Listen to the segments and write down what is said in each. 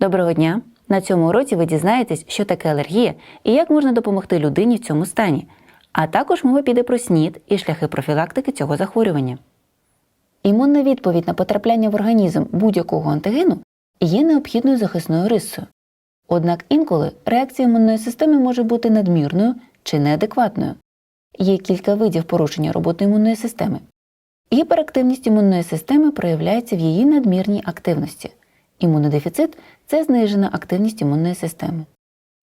Доброго дня! На цьому уроці ви дізнаєтесь, що таке алергія і як можна допомогти людині в цьому стані. А також мова піде про СНІД і шляхи профілактики цього захворювання. Імунна відповідь на потрапляння в організм будь-якого антигену є необхідною захисною рисою. Однак інколи реакція імунної системи може бути надмірною чи неадекватною. Є кілька видів порушення роботи імунної системи. Гіперактивність імунної системи проявляється в її надмірній активності. Імунодефіцит це знижена активність імунної системи.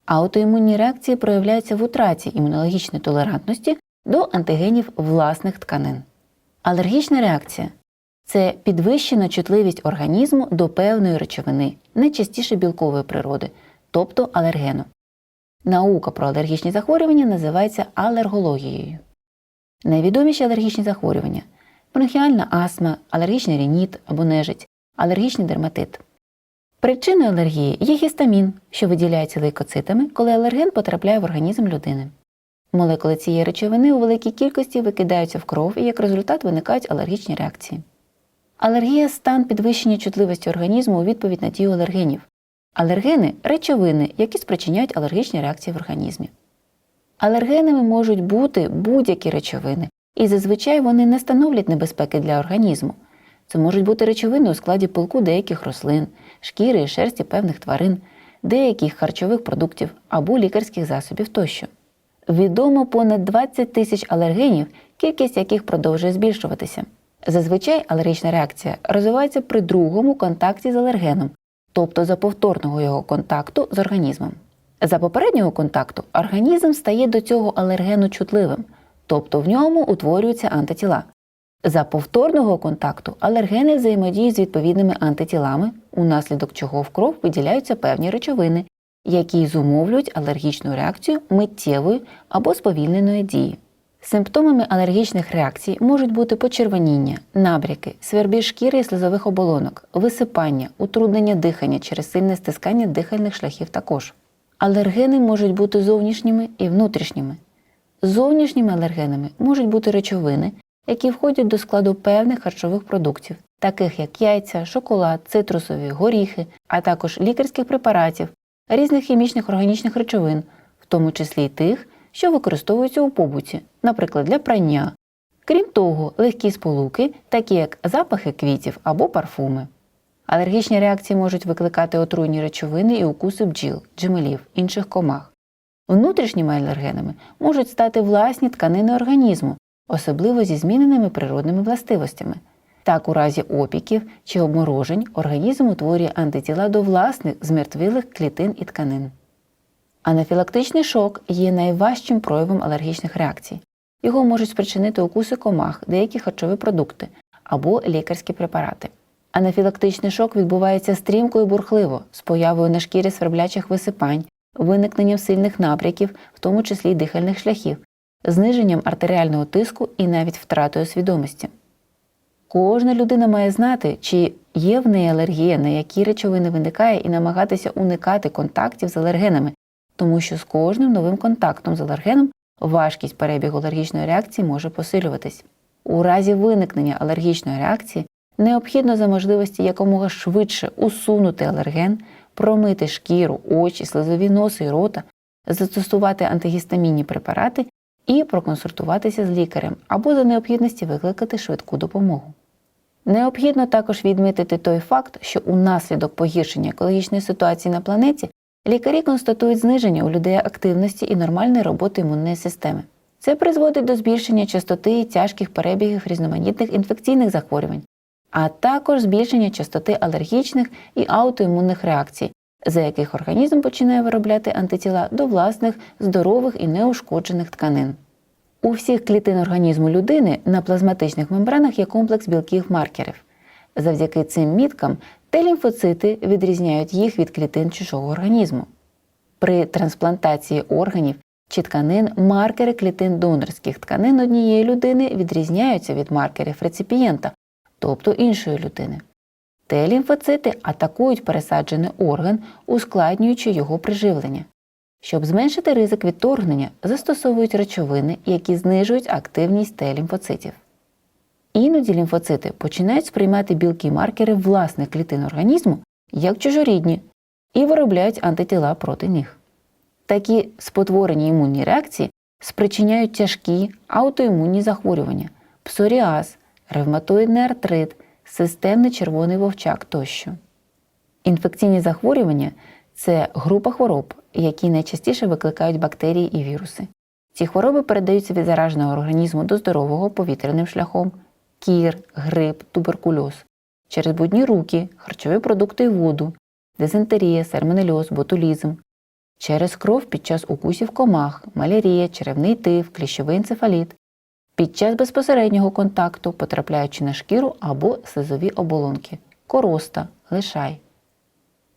Аутоімунні реакції проявляються в утраті імунологічної толерантності до антигенів власних тканин. Алергічна реакція це підвищена чутливість організму до певної речовини, найчастіше білкової природи, тобто алергену. Наука про алергічні захворювання називається алергологією. Найвідоміші алергічні захворювання бронхіальна астма, алергічний рініт або нежить, алергічний дерматит. Причиною алергії є гістамін, що виділяється лейкоцитами, коли алерген потрапляє в організм людини. Молекули цієї речовини у великій кількості викидаються в кров і як результат виникають алергічні реакції. Алергія стан підвищення чутливості організму у відповідь на дію алергенів. Алергени речовини, які спричиняють алергічні реакції в організмі. Алергенами можуть бути будь-які речовини, і зазвичай вони не становлять небезпеки для організму. Це можуть бути речовини у складі пилку деяких рослин, шкіри і шерсті певних тварин, деяких харчових продуктів або лікарських засобів тощо. Відомо понад 20 тисяч алергенів, кількість яких продовжує збільшуватися. Зазвичай алергічна реакція розвивається при другому контакті з алергеном, тобто за повторного його контакту з організмом. За попереднього контакту організм стає до цього алергену чутливим, тобто в ньому утворюються антитіла. За повторного контакту алергени взаємодіють з відповідними антитілами, унаслідок чого в кров виділяються певні речовини, які зумовлюють алергічну реакцію миттєвої або сповільненої дії. Симптомами алергічних реакцій можуть бути почервоніння, набряки, свербіж шкіри і слизових оболонок, висипання, утруднення дихання через сильне стискання дихальних шляхів також. Алергени можуть бути зовнішніми і внутрішніми. Зовнішніми алергенами можуть бути речовини, які входять до складу певних харчових продуктів, таких як яйця, шоколад, цитрусові, горіхи, а також лікарських препаратів, різних хімічних органічних речовин, в тому числі й тих, що використовуються у побуті, наприклад, для прання. Крім того, легкі сполуки, такі як запахи квітів або парфуми. Алергічні реакції можуть викликати отруйні речовини і укуси бджіл, джемелів, інших комах. Внутрішніми алергенами можуть стати власні тканини організму, особливо зі зміненими природними властивостями. Так, у разі опіків чи обморожень організм утворює антитіла до власних змертвілих клітин і тканин. Анафілактичний шок є найважчим проявом алергічних реакцій. Його можуть спричинити укуси комах, деякі харчові продукти або лікарські препарати. Анафілактичний шок відбувається стрімко і бурхливо, з появою на шкірі сверблячих висипань, виникненням сильних напряків, в тому числі й дихальних шляхів, зниженням артеріального тиску і навіть втратою свідомості. Кожна людина має знати, чи є в неї алергія, на які речовини виникає, і намагатися уникати контактів з алергенами, тому що з кожним новим контактом з алергеном важкість перебігу алергічної реакції може посилюватись. У разі виникнення алергічної реакції необхідно за можливості якомога швидше усунути алерген, промити шкіру, очі, слизові носи і рота, застосувати антигістамінні препарати і проконсультуватися з лікарем або за необхідності викликати швидку допомогу. Необхідно також відмітити той факт, що унаслідок погіршення екологічної ситуації на планеті лікарі констатують зниження у людей активності і нормальної роботи імунної системи. Це призводить до збільшення частоти і тяжких перебігів різноманітних інфекційних захворювань, а також збільшення частоти алергічних і аутоімунних реакцій, за яких організм починає виробляти антитіла до власних здорових і неушкоджених тканин. У всіх клітин організму людини на плазматичних мембранах є комплекс білків маркерів. Завдяки цим міткам Т-лімфоцити відрізняють їх від клітин чужого організму. При трансплантації органів чи тканин маркери клітин донорських тканин однієї людини відрізняються від маркерів реципієнта, тобто іншої людини. Т-лімфоцити атакують пересаджений орган, ускладнюючи його приживлення. Щоб зменшити ризик відторгнення, застосовують речовини, які знижують активність Т-лімфоцитів. Іноді лімфоцити починають сприймати білки маркери власних клітин організму як чужорідні, і виробляють антитіла проти них. Такі спотворені імунні реакції спричиняють тяжкі аутоімунні захворювання, псоріаз, ревматоїдний артрит, системний червоний вовчак тощо. Інфекційні захворювання це група хвороб, які найчастіше викликають бактерії і віруси. Ці хвороби передаються від зараженого організму до здорового повітряним шляхом, кір, грип, туберкульоз, через брудні руки, харчові продукти і воду, дизентерія, сальмонельоз, ботулізм, через кров під час укусів комах, малярія, черевний тиф, кліщовий енцефаліт, під час безпосереднього контакту, потрапляючи на шкіру або слизові оболонки, короста, лишай.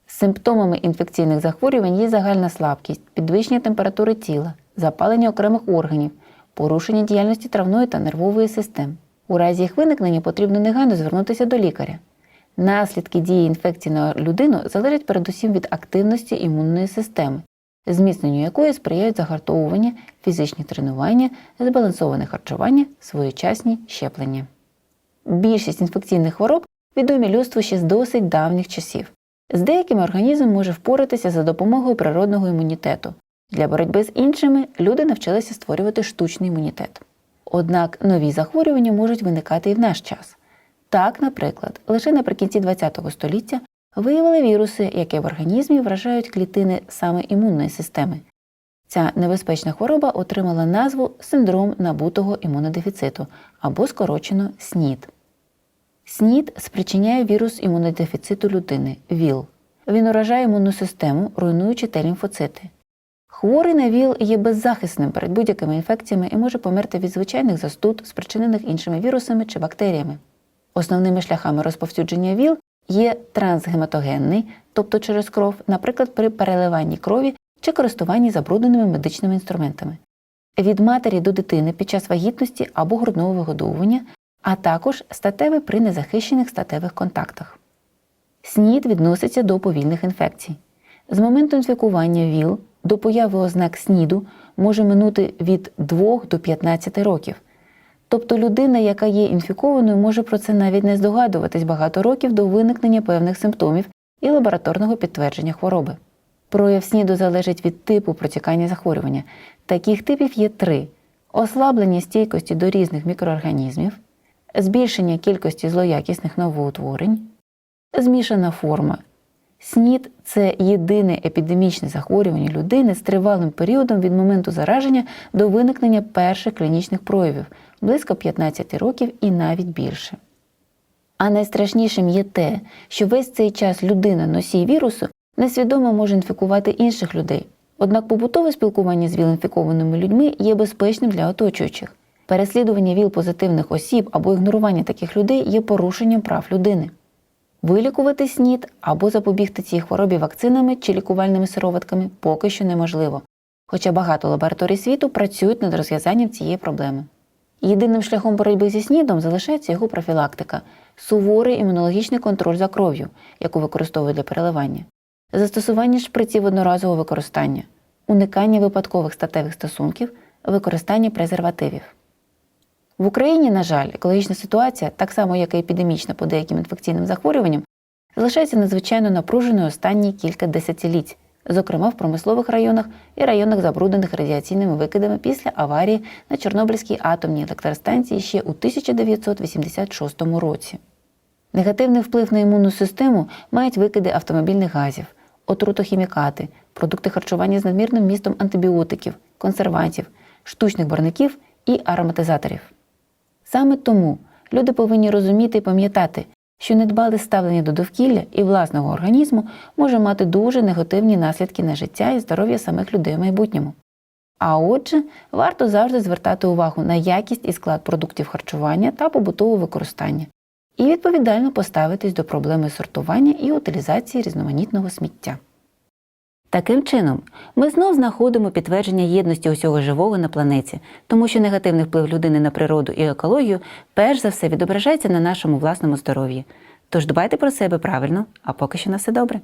Симптомами інфекційних захворювань є загальна слабкість, підвищення температури тіла, запалення окремих органів, порушення діяльності травної та нервової систем. У разі їх виникнення потрібно негайно звернутися до лікаря. Наслідки дії інфекції на людину залежать передусім від активності імунної системи, зміцненню якої сприяють загартовування, фізичні тренування, збалансоване харчування, своєчасні щеплення. Більшість інфекційних хвороб відомі людству ще з досить давніх часів. З деякими організм може впоратися за допомогою природного імунітету. Для боротьби з іншими люди навчилися створювати штучний імунітет. Однак нові захворювання можуть виникати і в наш час. Так, наприклад, лише наприкінці ХХ століття виявили віруси, які в організмі вражають клітини саме імунної системи. Ця небезпечна хвороба отримала назву синдром набутого імунодефіциту або скорочено СНІД. СНІД спричиняє вірус імунодефіциту людини ВІЛ. Він уражає імунну систему, руйнуючи Т лімфоцити. Хворий на ВІЛ є беззахисним перед будь-якими інфекціями і може померти від звичайних застуд, спричинених іншими вірусами чи бактеріями. Основними шляхами розповсюдження ВІЛ є трансгематогенний, тобто через кров, наприклад, при переливанні крові чи користуванні забрудненими медичними інструментами, від матері до дитини під час вагітності або грудного вигодовування, а також статевий при незахищених статевих контактах. СНІД відноситься до повільних інфекцій. З моменту інфікування ВІЛ до появи ознак СНІДу може минути від 2 до 15 років. Тобто людина, яка є інфікованою, може про це навіть не здогадуватись багато років до виникнення певних симптомів і лабораторного підтвердження хвороби. Прояв СНІДу залежить від типу протікання захворювання. Таких типів є три: ослаблення стійкості до різних мікроорганізмів, збільшення кількості злоякісних новоутворень, змішана форма. СНІД це єдине епідемічне захворювання людини з тривалим періодом від моменту зараження до виникнення перших клінічних проявів близько 15 років і навіть більше. А найстрашнішим є те, що весь цей час людина носій вірусу несвідомо може інфікувати інших людей. Однак побутове спілкування з ВІЛ-інфікованими людьми є безпечним для оточуючих. Переслідування ВІЛ-позитивних осіб або ігнорування таких людей є порушенням прав людини. Вилікувати СНІД або запобігти цій хворобі вакцинами чи лікувальними сироватками поки що неможливо, хоча багато лабораторій світу працюють над розв'язанням цієї проблеми. Єдиним шляхом боротьби зі СНІДом залишається його профілактика, суворий імунологічний контроль за кров'ю, яку використовують для переливання, застосування шприців одноразового використання, уникання випадкових статевих стосунків, використання презервативів. В Україні, на жаль, екологічна ситуація, так само як і епідемічна по деяким інфекційним захворюванням, залишається надзвичайно напруженою останні кілька десятиліть, зокрема в промислових районах і районах, забруднених радіаційними викидами після аварії на Чорнобильській атомній електростанції ще у 1986 році. Негативний вплив на імунну систему мають викиди автомобільних газів, отрутохімікати, продукти харчування з надмірним містом антибіотиків, консервантів, штучних барників і ароматизаторів. Саме тому люди повинні розуміти і пам'ятати, що недбале ставлення до довкілля і власного організму може мати дуже негативні наслідки на життя і здоров'я самих людей в майбутньому. А отже, варто завжди звертати увагу на якість і склад продуктів харчування та побутового використання і відповідально поставитись до проблеми сортування і утилізації різноманітного сміття. Таким чином, ми знов знаходимо підтвердження єдності усього живого на планеті, тому що негативний вплив людини на природу і екологію перш за все відображається на нашому власному здоров'ї. Тож дбайте про себе правильно, а поки що на все добре.